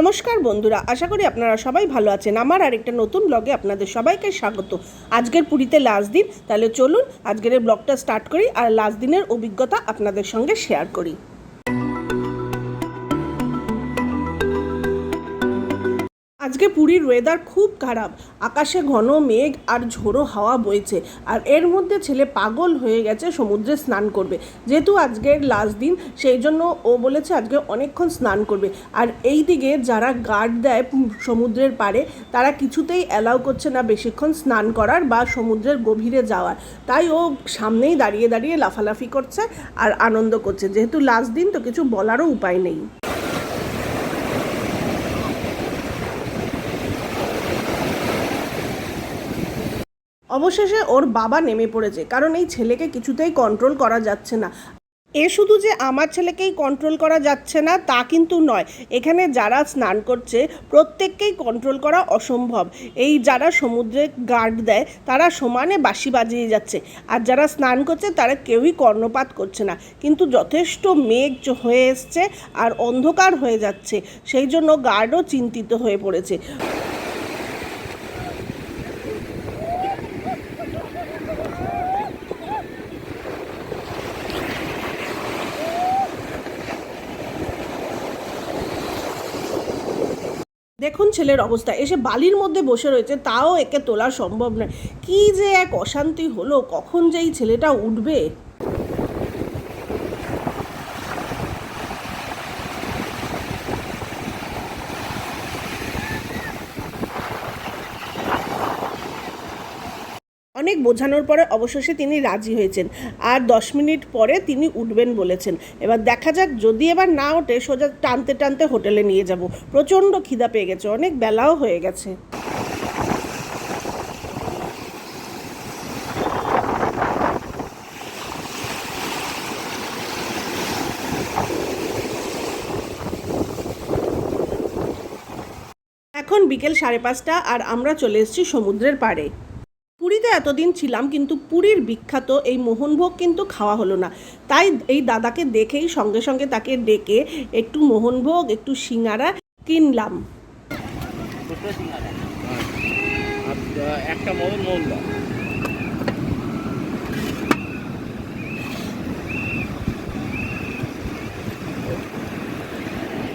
নমস্কার বন্ধুরা, আশা করি আপনারা সবাই ভালো আছেন। আমার আরেকটা নতুন ব্লগে আপনাদের সবাইকে স্বাগত। আজকের পুরীতে লাস্ট দিন, তাহলে চলুন আজকের ব্লগটা স্টার্ট করি আর লাস্ট দিনের অভিজ্ঞতা আপনাদের সঙ্গে শেয়ার করি। আজকে পুরীর ওয়েদার খুব খারাপ। আকাশে ঘন মেঘ আর ঝোড়ো হাওয়া বইছে। আর এর মধ্যে ছেলে পাগল হয়ে গেছে, সমুদ্রে স্নান করবে। যেহেতু আজকের লাস্ট দিন, সেই জন্য ও বলেছে আজকে অনেকক্ষণ স্নান করবে। আর এই দিকে যারা গার্ড দেয় সমুদ্রের পাড়ে, তারা কিছুতেই অ্যালাউ করছে না বেশিক্ষণ স্নান করার বা সমুদ্রের গভীরে যাওয়ার। তাই ও সামনেই দাঁড়িয়ে দাঁড়িয়ে লাফালাফি করছে আর আনন্দ করছে। যেহেতু লাস্ট দিন তো কিছু বলারও উপায় নেই। অবশেষে ওর বাবা নেমে পড়েছে, কারণ এই ছেলেকে কিছুতেই কন্ট্রোল করা যাচ্ছে না। এ শুধু যে আমার ছেলেকেই কন্ট্রোল করা যাচ্ছে না, তা কিন্তু নয়। এখানে যারা স্নান করছে, প্রত্যেককেই কন্ট্রোল করা অসম্ভব। এই যারা সমুদ্রে গার্ড দেয়, তারা সমানে বাঁশি বাজিয়ে যাচ্ছে। আর যারা স্নান করছে, তারা কেউই কর্ণপাত করছে না। কিন্তু যথেষ্ট মেঘ হয়ে এসছে আর অন্ধকার হয়ে যাচ্ছে। সেই জন্য গার্ডও চিন্তিত হয়ে পড়েছে। দেখুন ছেলের অবস্থা, এসে বালির মধ্যে বসে রয়েছে, তাও একে তোলা সম্ভব নয়। কি যে এক অশান্তি হলো, কখন যে এই ছেলেটা উঠবে? অনেক বোঝানোর পরে অবশেষে তিনি রাজি হয়েছেন। আর দশ মিনিট পরে তিনি উঠবেন বলেছেন। এবার দেখা যাক যদি এবার না ওঠে, সোজা টানতে টানতে হোটেলে নিয়ে যাব। প্রচণ্ড খিদা পেয়ে গেছে, অনেক বেলাও হয়ে গেছে। এখন বিকেল সাড়ে পাঁচটা আর আমরা চলে এসেছি সমুদ্রের পাড়ে। এতদিন ছিলাম কিন্তু পুরীর বিখ্যাত এই মোহনভোগ কিন্তু খাওয়া হলো না। তাই এই দাদাকে দেখেই সঙ্গে সঙ্গে তাকে ডেকে একটু মোহনভোগ একটু সিঙ্গারা কিনলাম। আহ, একটা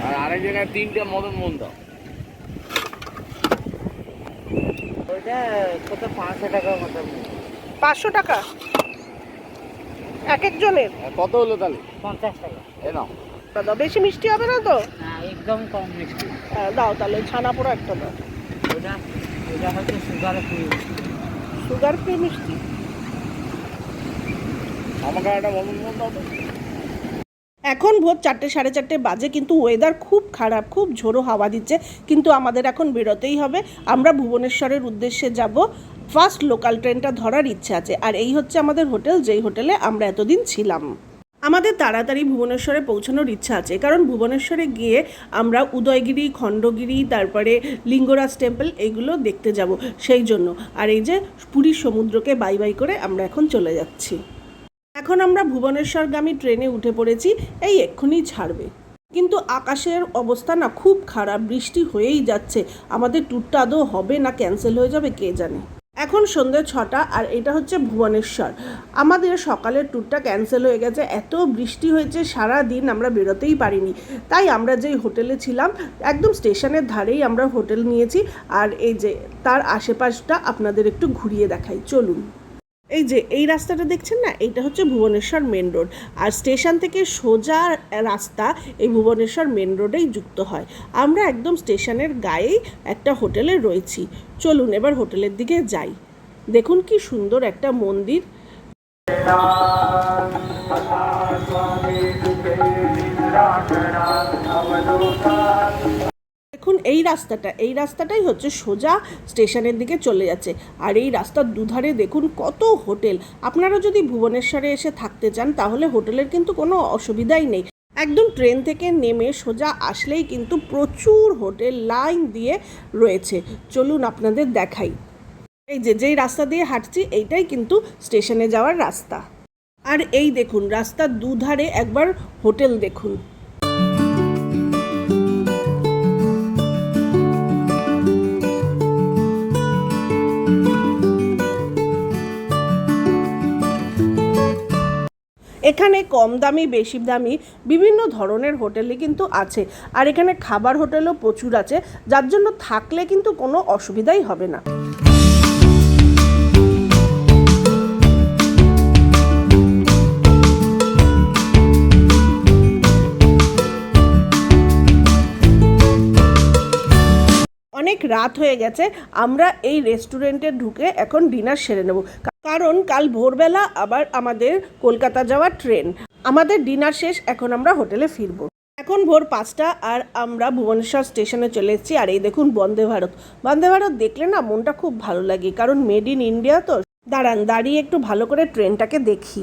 আর আরেক জায়গায় তিনটে মদন মোহন দাও। ওইটা কত পাঁচশো টাকা মতো। পাঁচশো টাকা? এক একজনের কত হলো তাহলে? পঞ্চাশ টাকা। এ নাও। দাদা বেশি মিষ্টি হবে না তো? না একদম কম মিষ্টি। হ্যাঁ, দাও তাহলে ছানা পোড়া একটা দাও। ওটা ওটা হচ্ছে সুগার ফ্রি সুগার ফ্রি মিষ্টি? আমাকে একটা মোহন দাও তো। এখন ভোর চারটে, সাড়ে চারটে বাজে, কিন্তু ওয়েদার খুব খারাপ, খুব ঝোড়ো হাওয়া দিচ্ছে। কিন্তু আমাদের এখন বেরোতেই হবে। আমরা ভুবনেশ্বরের উদ্দেশ্যে যাব। ফার্স্ট লোকাল ট্রেনটা ধরার ইচ্ছে আছে। আর এই হচ্ছে আমাদের হোটেল, যেই হোটেলে আমরা এতদিন ছিলাম। আমাদের তাড়াতাড়ি ভুবনেশ্বরে পৌঁছানোর ইচ্ছা আছে। কারণ ভুবনেশ্বরে গিয়ে আমরা উদয়গিরি, খণ্ডগিরি, তারপরে লিঙ্গরাজ টেম্পল এইগুলো দেখতে যাব। সেই জন্য। আর এই যে পুরীর সমুদ্রকে বাই বাই করে আমরা এখন চলে যাচ্ছি। এখন আমরা ভুবনেশ্বরগামী ট্রেনে উঠে পড়েছি, এই এক্ষুনি ছাড়বে। কিন্তু আকাশের অবস্থা না খুব খারাপ, বৃষ্টি হয়েই যাচ্ছে। আমাদের ট্যুরটা আদৌ হবে না, ক্যান্সেল হয়ে যাবে, কে জানে। এখন সন্ধ্যে ছটা, আর এটা হচ্ছে ভুবনেশ্বর। আমাদের সকালের ট্যুরটা ক্যান্সেল হয়ে গেছে, এত বৃষ্টি হয়েছে, সারা দিন আমরা বেরোতেই পারিনি। তাই আমরা যেই হোটেলে ছিলাম, একদম স্টেশনের ধারেই আমরা হোটেল নিয়েছি, আর এই যে তার আশেপাশটা আপনাদের একটু ঘুরিয়ে দেখাই, চলুন। এই যে, এই রাস্তাটা দেখছেন না? এইটা হচ্ছে ভুবনেশ্বর মেন রোড। আর স্টেশন থেকে সোজা রাস্তা এই ভুবনেশ্বর মেন রোডেই যুক্ত হয়। আমরা একদম স্টেশনের গায়েই একটা হোটেলে রয়েছি। চলুন এবার হোটেলের দিকে যাই। দেখুন কি সুন্দর একটা মন্দির। দেখুন, এই রাস্তাটা, এই রাস্তাটাই হচ্ছে সোজা স্টেশনের দিকে চলে যাচ্ছে। আর এই রাস্তার দুধারে দেখুন কত হোটেল। আপনারা যদি ভুবনেশ্বরে এসে থাকতে চান, তাহলে হোটেলের কিন্তু কোনো অসুবিধাই নেই। একদম ট্রেন থেকে নেমে সোজা আসলেই কিন্তু প্রচুর হোটেল লাইন দিয়ে রয়েছে। চলুন আপনাদের দেখাই। এই যে, যেই রাস্তা দিয়ে হাঁটছি, এইটাই কিন্তু স্টেশনে যাওয়ার রাস্তা। আর এই দেখুন, রাস্তার দুধারে একবার হোটেল দেখুন। এখানে কম দামি, বেশি দামি বিভিন্ন ধরনের হোটেলই কিন্তু আছে। আর এখানে খাবার হোটেলও প্রচুর আছে, যার জন্য থাকলে কিন্তু কোনো অসুবিধাই হবে না। অনেক রাত হয়ে গেছে, আমরা এই রেস্টুরেন্টে ঢুকে এখন ডিনার সেরে নেব। কারণ কাল ভোরবেলা আবার আমাদের কলকাতা যাওয়ার ট্রেন। আমাদের ডিনার শেষ, এখন আমরা হোটেলে ফিরব। এখন ভোর পাঁচটা আর আমরা ভুবনেশ্বর স্টেশনে চলে এসেছি। আর এই দেখুন বন্দে ভারত। বন্দে ভারত দেখলে না মনটা খুব ভালো লাগে, কারণ মেড ইন ইন্ডিয়া তো। দাঁড়ান, দাঁড়িয়ে একটু ভালো করে ট্রেনটাকে দেখি।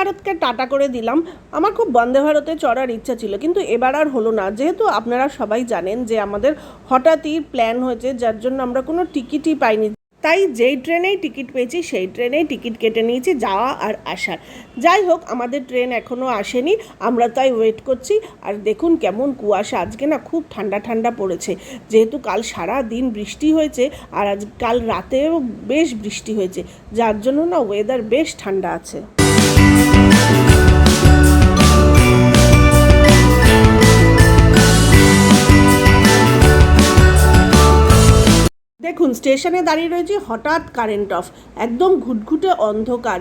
ভারতকে টাটা করে দিলাম। আমার খুব বন্দে ভারতে চড়ার ইচ্ছা ছিল, কিন্তু এবার আর হলো না। যেহেতু আপনারা সবাই জানেন যে আমাদের হঠাৎই প্ল্যান হয়েছে, যার জন্য আমরা কোনো টিকিটই পাইনি। তাই যেই ট্রেনেই টিকিট পেয়েছি, সেই ট্রেনেই টিকিট কেটে নিয়েছি, যাওয়া আর আসার। যাই হোক, আমাদের ট্রেন এখনও আসেনি, আমরা তাই ওয়েট করছি। আর দেখুন কেমন কুয়াশা, আজকে না খুব ঠান্ডা ঠান্ডা পড়েছে। যেহেতু কাল সারা দিন বৃষ্টি হয়েছে, আর আজ কাল রাতেও বেশ বৃষ্টি হয়েছে, যার জন্য না ওয়েদার বেশ ঠান্ডা আছে। দেখুন স্টেশনে দাঁড়িয়ে রয়েছে হঠাৎ কারেন্ট অফ একদম ঘুটঘুটে অন্ধকার।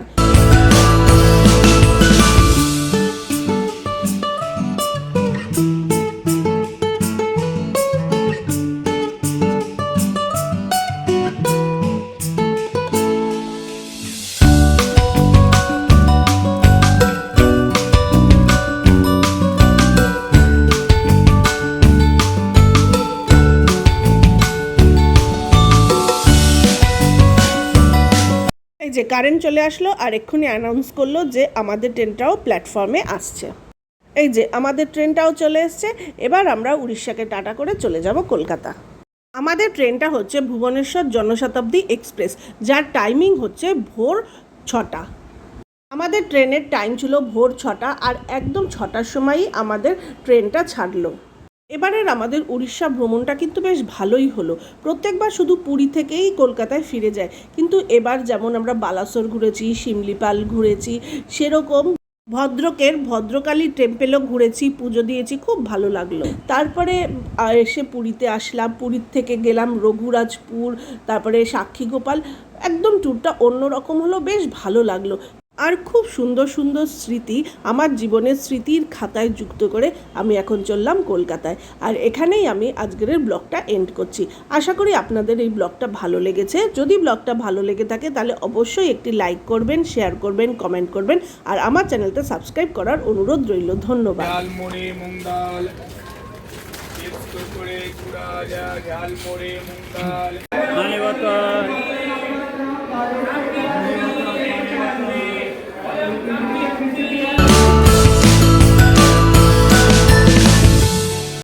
এই যে কারেন্ট চলে আসলো আর এক্ষুনি অ্যানাউন্স করল যে আমাদের ট্রেনটাও প্ল্যাটফর্মে আসছে। এই যে আমাদের ট্রেনটাও চলে এসছে, এবার আমরা উড়িষ্যাকে টাটা করে চলে যাব কলকাতা। আমাদের ট্রেনটা হচ্ছে ভুবনেশ্বর জনশতাব্দী এক্সপ্রেস, যার টাইমিং হচ্ছে ভোর ছটা। আমাদের ট্রেনের টাইম ছিল ভোর ছটা আর একদম ছটার সময়ই আমাদের ট্রেনটা ছাড়লো। এবারের আমাদের উড়িষ্যা ভ্রমণটা কিন্তু বেশ ভালোই হলো। প্রত্যেকবার শুধু পুরী থেকেই কলকাতায় ফিরে যায়। কিন্তু এবার যেমন আমরা বালাসোর ঘুরেছি, শিমলিপাল ঘুরেছি, সেরকম ভদ্রকের ভদ্রকালী টেম্পেলও ঘুরেছি, পুজো দিয়েছি, খুব ভালো লাগল। তারপরে এসে পুরীতে আসলাম। পুরীর থেকে গেলাম রঘুরাজপুর, তারপরে সাক্ষী গোপাল একদম ট্যুরটা অন্যরকম হলো, বেশ ভালো লাগল। আর খুব সুন্দর সুন্দর স্মৃতি আমার জীবনের স্মৃতির খাতায় যুক্ত করে আমি এখন চললাম কলকাতায়। আর এখানেই আমি আজকের ব্লগটা এন্ড করছি। আশা করি আপনাদের এই ব্লগটা ভালো লেগেছে। যদি ব্লগটা ভালো লেগে থাকে তাহলে অবশ্যই একটি লাইক করবেন শেয়ার করবেন কমেন্ট করবেন। আর আমার চ্যানেলটা সাবস্ক্রাইব করার অনুরোধ রইল। ধন্যবাদ। ঝালমুড়ি